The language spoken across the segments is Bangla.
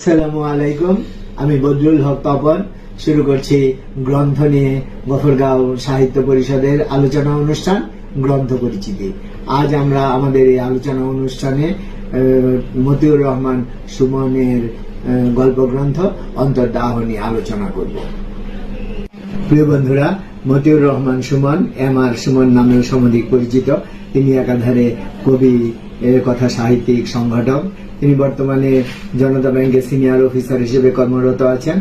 আসসালামু আলাইকুম, আমি বদরুল হক পাপন। শুরু করছি গ্রন্থ নিয়ে গফরগাঁও সাহিত্য পরিষদের আলোচনা অনুষ্ঠান, গ্রন্থ পরিচিতি। আজ আমরা আমাদের এই আলোচনা অনুষ্ঠানে মতিউর রহমান সুমনের গল্প গ্রন্থ অন্তর্দাহ নিয়ে আলোচনা করব। প্রিয় বন্ধুরা, মতিউর রহমান সুমন, এম আর সুমন নামেও সমধিক পরিচিত। তিনি একাধারে কবি কথা সাহিত্যিক, সংগঠক। তিনি বর্তমানে জনতা ব্যাংকের সিনিয়র অফিসার হিসেবে কর্মরত আছেন।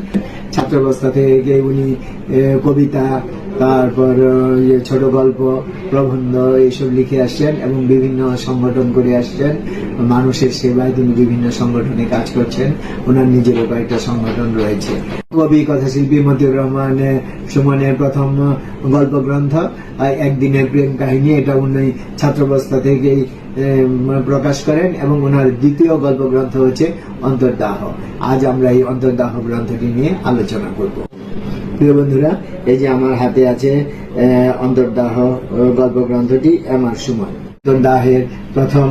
ছাত্রাবস্থা থেকে উনি কবিতা তারপর ইয়ে ছোট গল্প প্রবন্ধ এইসব লিখে আসছেন এবং বিভিন্ন সংগঠন করে আসছেন মানুষের সেবায় তিনি বিভিন্ন সংগঠনে কাজ করছেন। ওনার নিজেরও কয়েকটা সংগঠন রয়েছে। কবি কথাশিল্পী মতিউর রহমান আহ, সুমনের প্রথম গল্প গ্রন্থ একদিনের প্রেম কাহিনী এটা উনি ছাত্রাবস্থা থেকেই প্রকাশ করেন এবং ওনার দ্বিতীয় গল্প গ্রন্থ হচ্ছে অন্তর্দাহ। আজ আমরা এই অন্তর্দাহ গ্রন্থটি নিয়ে আলোচনা করব। প্রিয় বন্ধুরা, এই যে আমার হাতে আছে অন্তর্দাহ গল্প গ্রন্থটি আমার সময় অন্তর্দাহের প্রথম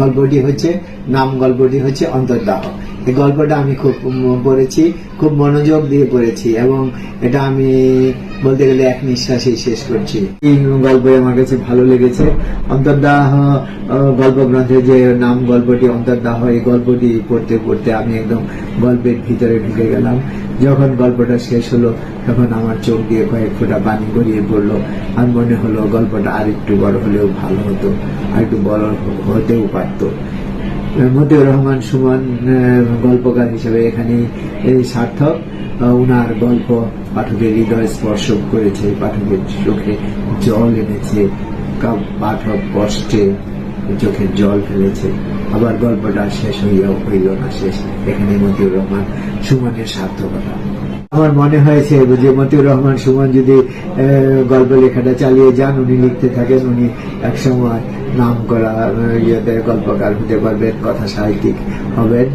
গল্পটি হচ্ছে, নাম গল্পটি হচ্ছে অন্তর্দাহ। এই গল্পটা আমি খুব পড়েছি, খুব মনোযোগ দিয়ে পড়েছি, এবং এটা আমি বলতে গেলে এক নিঃশ্বাসেই শেষ করছি। এই গল্প আমার কাছে ভালো লেগেছে। অন্তর্দাহ গল্প গ্রন্থের যে নাম গল্পটি, অন্তর্দাহ, এই গল্পটি পড়তে পড়তে আমি একদম গল্পের ভিতরে ঢুকে গেলাম। যখন গল্পটা শেষ হলো, তখন আমার চোখ দিয়ে কয়েক ফোঁটা পানি গড়িয়ে পড়ল। আর মনে হলো গল্পটা আর একটু বড় হলেও ভালো হতো, আর একটু বড় হতেও পারতো। মতিউর রহমান সুমন গল্পকার হিসেবে এখানে এই সার্থক উনার গল্প পাঠকের হৃদয় স্পর্শ করেছে, পাঠকের চোখে জল এনেছে পাঠক কষ্টে চোখের জল ফেলেছে আবার গল্পটা শেষ হইয়াও হইল না শেষ। এখানে মতিউর রহমান, সুমনের সার্থকতা। আমার মনে হয়েছে যে মতিউর রহমান, সুমন যদি গল্প লেখাটা চালিয়ে যান, উনি লিখতে থাকেন, উনি একসময় নাম করা ইয়েতে গল্পকার হতে পারবেন কথা সাহিত্যিক হবেন,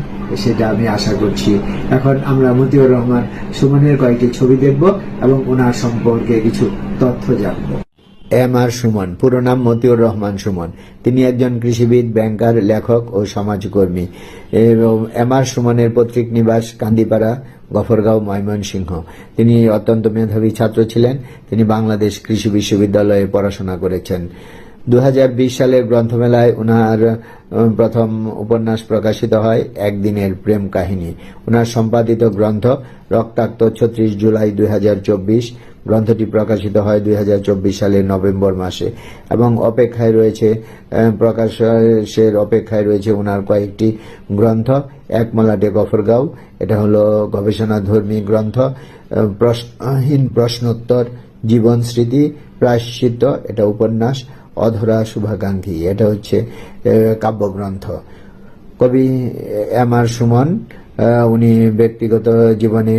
সেটা আমি আশা করছি। এখন আমরা মতিউর রহমান, সুমনের কয়েকটি ছবি দেখব এবং ওনার সম্পর্কে কিছু তথ্য জানব। এম আর সুমন, পুরো নাম মতিউর রহমান সুমন। তিনি একজন কৃষিবিদ, ব্যাংকার, লেখক ও সমাজকর্মী। এবং এম আর সুমনের পৈতৃক নিবাস কান্দিপাড়া, গফরগাঁও, ময়মনসিংহ। তিনি অত্যন্ত মেধাবী ছাত্র ছিলেন। তিনি বাংলাদেশ কৃষি বিশ্ববিদ্যালয়ে পড়াশোনা করেছেন। দু হাজার বিশ সালের গ্রন্থমেলায় উনার প্রথম উপন্যাস প্রকাশিত হয়, একদিনের প্রেম কাহিনী। উনার সম্পাদিত গ্রন্থ রক্তাক্ত ছত্রিশ জুলাই দুই হাজার চব্বিশ গ্রন্থটি প্রকাশিত হয় দুই হাজার চব্বিশ সালের নভেম্বর মাসে এবং অপেক্ষায় রয়েছে প্রকাশের অপেক্ষায় রয়েছে ওনার কয়েকটি গ্রন্থ। এক মলাটে গফরগাঁও, এটা হলো গবেষণাধর্মী গ্রন্থ প্রশ্নহীন প্রশ্নোত্তর, জীবন স্মৃতি, প্রায়শ্চিত্ত, এটা উপন্যাস, অধরা শুভাকাঙ্ক্ষী, এটা হচ্ছে কাব্যগ্রন্থ। কবি এম আর সুমন উনি ব্যক্তিগত জীবনে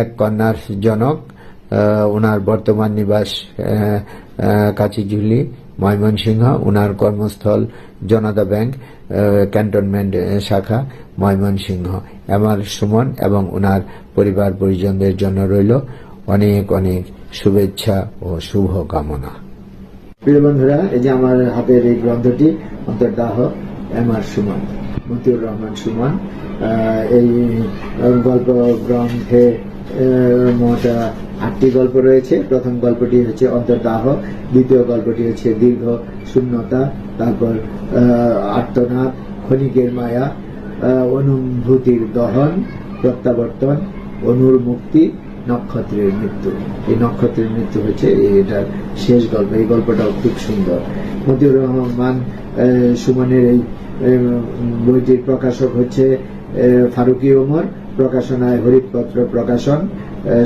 এক কন্যার জনক। ওনার বর্তমান নিবাস কাচিঝুলি, ময়মনসিংহ ওনার কর্মস্থল জনতা ব্যাংক ক্যান্টনমেন্ট শাখা, ময়মনসিংহ। এম আর সুমন এবং ওনার পরিবার পরিজনদের জন্য রইল অনেক অনেক শুভেচ্ছা ও শুভ কামনা প্রিয় বন্ধুরা, এই যে আমার হাতের এই গ্রন্থটি, অন্তর্দাহ এম আর সুমন, মতিউর রহমান সুমন এই গল্প গ্রন্থে মোট আটটি গল্প রয়েছে। প্রথম গল্পটি হচ্ছে অন্তর্দাহ, দ্বিতীয় গল্পটি হচ্ছে দীর্ঘ শূন্যতা, তারপর আর্তনাদ, ক্ষণিকের মায়া অনুভূতির দহন, প্রত্যাবর্তন অনুর মুক্তি নক্ষত্রের মৃত্যু। এই নক্ষত্রের মৃত্যু হচ্ছে এটার শেষ গল্প। এই গল্পটাও খুব সুন্দর। মতিউর রহমান সুমনের এই বইটির প্রকাশক হচ্ছে ফারুকি ওমর। প্রকাশনায় হরিৎপত্র প্রকাশন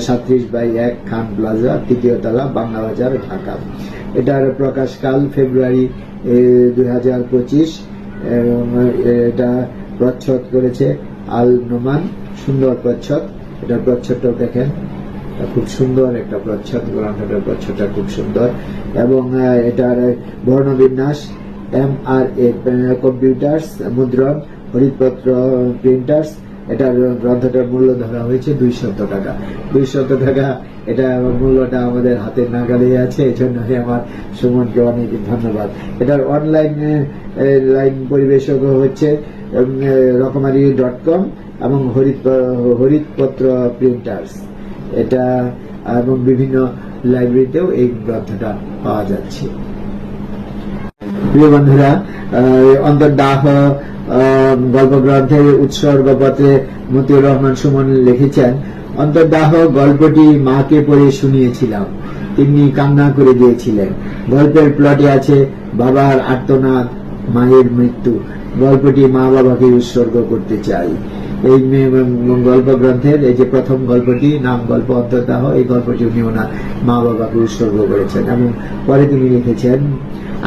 সাত্রিশ বাই এক খান প্লাজা, তৃতীয় তলা, বাংলা বাজার, ঢাকা। এটার প্রকাশকাল ফেব্রুয়ারি দুই হাজার পঁচিশ এটা প্রচ্ছদ করেছে আল নোমান, সুন্দর প্রচ্ছদ। এটার প্রচ্ছদটাও দেখেন খুব সুন্দর একটা প্রচ্ছদ, গ্রন্থটার প্রচ্ছদটা খুব সুন্দর। এবং এটার বর্ণবিন্যাস, এম আর এ কম্পিউটার্স, মুদ্রণ হরিৎপত্র প্রিন্টার্স এটার গ্রন্থটার মূল্য ধরা হয়েছে দুই দুইশত টাকা। দুই দুইশত টাকা, এটা মূল্যটা আমাদের হাতের নাগালে আছে এই জন্য আমার সুমনকে অনেক ধন্যবাদ। এটার অনলাইন লাইন পরিবেশক হচ্ছে রকমারি ডট কম এবং হরিত, হরিতপত্র প্রিন্টার্স এটা এবং বিভিন্ন লাইব্রেরিতেও এই গ্রন্থটা পাওয়া যাচ্ছে। প্রিয় বন্ধুরা অন্তর্দাহ গল্পগ্রন্থের উৎসর্গপত্রে মতিউর রহমান সুমন লিখেছেন, অন্তর্দাহ গল্পটি মাকে পড়ে শুনিয়েছিলাম। তিনি কান্না করে দিয়েছিলেন। গল্পের প্লটে আছে বাবার আর্তনাদ, মায়ের মৃত্যু। গল্পটি মা বাবাকে উৎসর্গ করতে চাই। এই গল্প গ্রন্থের এই যে প্রথম গল্পটি, নাম গল্প অন্তর্দাহ, এই গল্পটি উনি ওনার মা বাবাকে উৎসর্গ করেছেন। এবং পরে তিনি লিখেছেন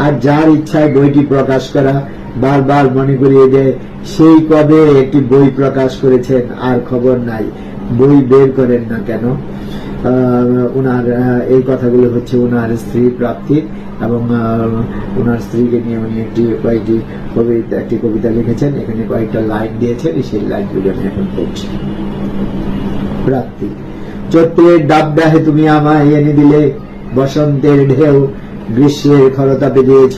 আর যার ইচ্ছায় বইটি প্রকাশ করা, বারবার মনে করিয়ে দেয়, সেই কবে একটি বই প্রকাশ করেছেন আর খবর নাই। বই বের করেন না কেন? ওনার এই কথাগুলো হচ্ছে ওনার স্ত্রী প্রাপ্তি এবং ওনার স্ত্রীকে নিয়ে উনি একটি, কয়েকটি কবিতা একটি কবিতা লিখেছেন। এখানে কয়েকটা লাইন দিয়েছেন। সেই লাইনগুলো আমি এখন পড়ছি। প্রাপ্তি। চৈত্রের ডাবডাহে তুমি আমায় এনে দিলে, বসন্তের ঢেউ গ্রীষ্মের খরতাপে দিয়েছ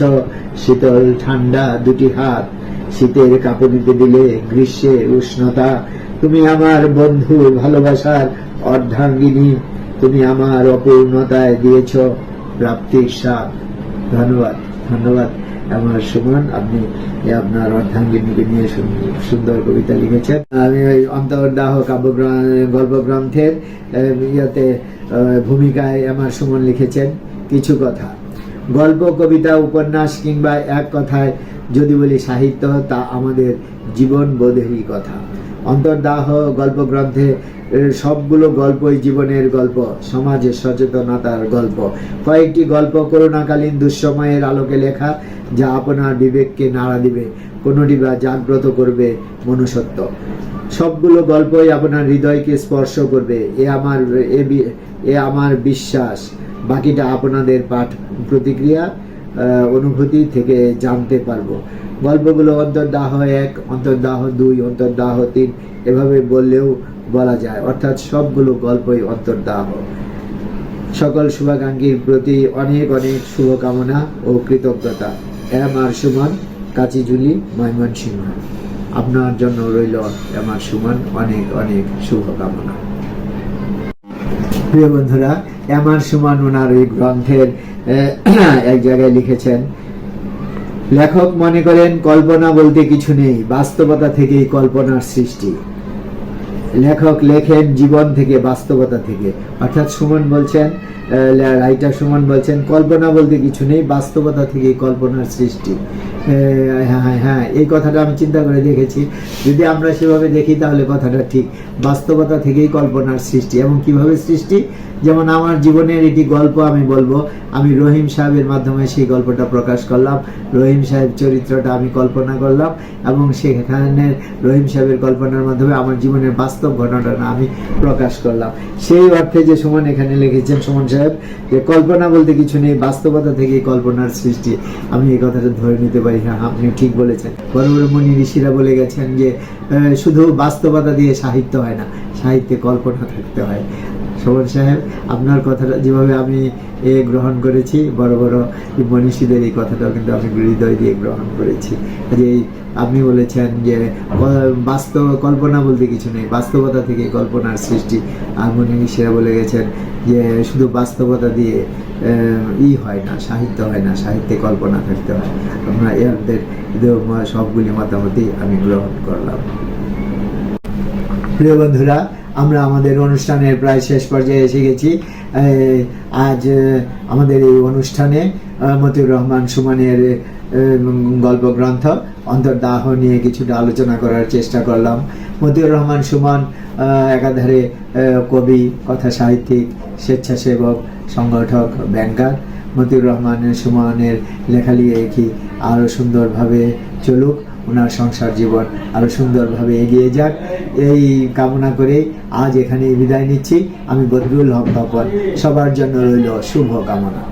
শীতল ঠান্ডা দুটি হাত। শীতের কাঁপুনিতে দিলে গ্রীষ্মের উষ্ণতা। তুমি আমার বন্ধু ভালোবাসার অর্ধাঙ্গিনী। তুমি আমার অপূর্ণতায় দিয়েছ প্রাপ্তির স্বাদ। ধন্যবাদ ধন্যবাদ। আমার সুমন, আপনি আপনার অর্ধাঙ্গিনীকে নিয়ে সুন্দর কবিতা লিখেছেন। আমি ওই অন্তর্দাহ গল্প গ্রন্থের ইয়েতে ভূমিকায় আমার সুমন লিখেছেন, কিছু কথা। গল্প, কবিতা, উপন্যাস কিংবা এক কথায় যদি বলি সাহিত্য, তা আমাদের জীবন বোধেরই কথা। অন্তর্দাহ গল্প গ্রন্থে সবগুলো গল্পই জীবনের গল্প সমাজের সচেতনতার গল্প। কয়েকটি গল্প করোনাকালীন দুঃসময়ের আলোকে লেখা, যা আপনার বিবেককে নাড়া দিবে, কোনোটি বা জাগ্রত করবে মনুষ্যত্ব। সবগুলো গল্পই আপনার হৃদয়কে স্পর্শ করবে, এ আমার, এ এ আমার বিশ্বাস। বাকিটা আপনাদের পাঠ প্রতিক্রিয়া অনুভূতি থেকে জানতে পারব। গল্পগুলো অন্তর্দাহ এক, অন্তর্দাহ দুই, অন্তর্দাহ তিন, এভাবে বললেও বলা যায়। অর্থাৎ সবগুলো গল্পই অন্তর্দাহ। সকল শুভাকাঙ্ক্ষীর প্রতি অনেক অনেক শুভকামনা ও কৃতজ্ঞতা। M R Suman Kachijhuli Mymensingh. আপনার জন্য রইল এম আর সুমন অনেক অনেক শুভকামনা। প্রিয় বন্ধুরা এমার সুমান ওনার এই গ্রন্থের এক জায়গায় লিখেছেন, লেখক মনে করেন কল্পনা বলতে কিছু নেই, বাস্তবতা থেকেই কল্পনার সৃষ্টি। লেখক লেখেন জীবন থেকে বাস্তবতা থেকে। অর্থাৎ সুমন বলছেন রাইটার সুমন বলছেন, কল্পনা বলতে কিছু নেই, বাস্তবতা থেকেই কল্পনার সৃষ্টি। হ্যাঁ হ্যাঁ হ্যাঁ এই কথাটা আমি চিন্তা করে দেখেছি। যদি আমরা সেভাবে দেখি তাহলে কথাটা ঠিক। বাস্তবতা থেকেই কল্পনার সৃষ্টি। এবং কীভাবে সৃষ্টি? যেমন আমার জীবনের একটি গল্প আমি বলব। আমি রহিম সাহেবের মাধ্যমে সেই গল্পটা প্রকাশ করলাম। রহিম সাহেব চরিত্রটা আমি কল্পনা করলাম এবং সেখানে রহিম সাহেবের কল্পনার মাধ্যমে আমার জীবনের বাস্তব ঘটনাটা আমি প্রকাশ করলাম। সেই অর্থে যে সুমন এখানে লিখেছেন, সুমন সাহেব, যে কল্পনা বলতে কিছু নেই, বাস্তবতা থেকে কল্পনার সৃষ্টি। আমি এই কথাটা ধরে নিতে পারি হ্যাঁ আপনি ঠিক বলেছেন। বড় বড় মনি ঋষিরা বলে গেছেন যে শুধু বাস্তবতা দিয়ে সাহিত্য হয় না, সাহিত্যে কল্পনা থাকতে হয়। শোভন সাহেব, আপনার কথাটা যেভাবে আমি এ গ্রহণ করেছি, বড় বড় মনীষীদের এই কথাটাও কিন্তু আমি হৃদয় দিয়ে গ্রহণ করেছি। যে আপনি বলেছেন যে বাস্তব, কল্পনা বলতে কিছু নেই, বাস্তবতা থেকে কল্পনার সৃষ্টি। আর মনীষীরা বলে গেছেন যে, শুধু বাস্তবতা দিয়ে ই হয় না, সাহিত্য হয় না, সাহিত্যে কল্পনা থাকতে হয়। আমরা এদের সবগুলি মতামতই আমি গ্রহণ করলাম। প্রিয় বন্ধুরা, আমরা আমাদের অনুষ্ঠানের প্রায় শেষ পর্যায়ে এসে গেছি। আজ আমাদের এই অনুষ্ঠানে মতিউর রহমান সুমনের গল্প গ্রন্থ, অন্তর্দাহ নিয়ে কিছুটা আলোচনা করার চেষ্টা করলাম। মতিউর রহমান সুমন একাধারে কবি, কথা সাহিত্যিক, স্বেচ্ছাসেবক, সংগঠক, ব্যাংকার। মতিউর রহমান সুমনের লেখালেখি আরও সুন্দরভাবে চলুক। ওনার সংসার জীবন আরও সুন্দরভাবে এগিয়ে যাক। এই কামনা করে আজ এখানে বিদায় নিচ্ছি। আমি বদরুল হক সবার জন্য রইল শুভ কামনা।